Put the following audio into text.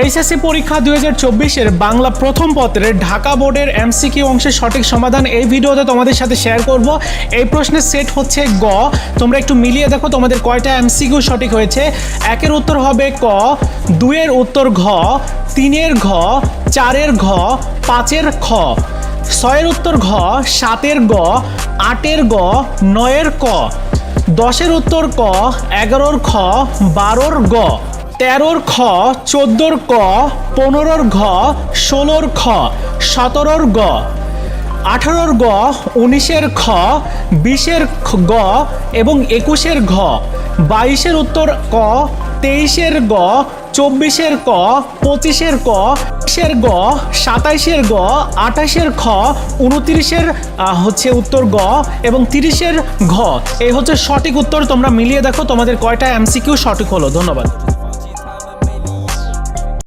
HSC পরীক্ষা দুই হাজার চব্বিশের বাংলা প্রথম পত্রের ঢাকা বোর্ডের এমসিকিউ অংশের সঠিক সমাধান এই ভিডিওতে তোমাদের সাথে শেয়ার করব। এই প্রশ্নের সেট হচ্ছে গ। তোমরা একটু মিলিয়ে দেখো তোমাদের কয়টা এমসিকিউ সঠিক হয়েছে। একের উত্তর হবে ক, দুইয়ের উত্তর ঘ, তিনের ঘ, চারের ঘ, পাঁচের খ। ছয়ের উত্তর ঘ, সাতের গ, আটের গ, নয়ের ক। দশের উত্তর ক, এগারোর খ, বারোর গ। তেরোর খ, চোদ্দোর ক, পনেরোর ঘ, ষোলোর খ, সতেরোর গ, আঠারোর গ, উনিশের খ, বিশের গ এবং একুশের ঘ, বাইশের উত্তর ক, তেইশের গ, চব্বিশের ক, পঁচিশের ক, বিশের গ, সাতাইশের গ, আঠাশের খ, উনত্রিশের হচ্ছে উত্তর গ এবং তিরিশের ঘ। এই হচ্ছে সঠিক উত্তর, তোমরা মিলিয়ে দেখো, তোমাদের কয়টা এমসিকিউ সঠিক হলো। ধন্যবাদ।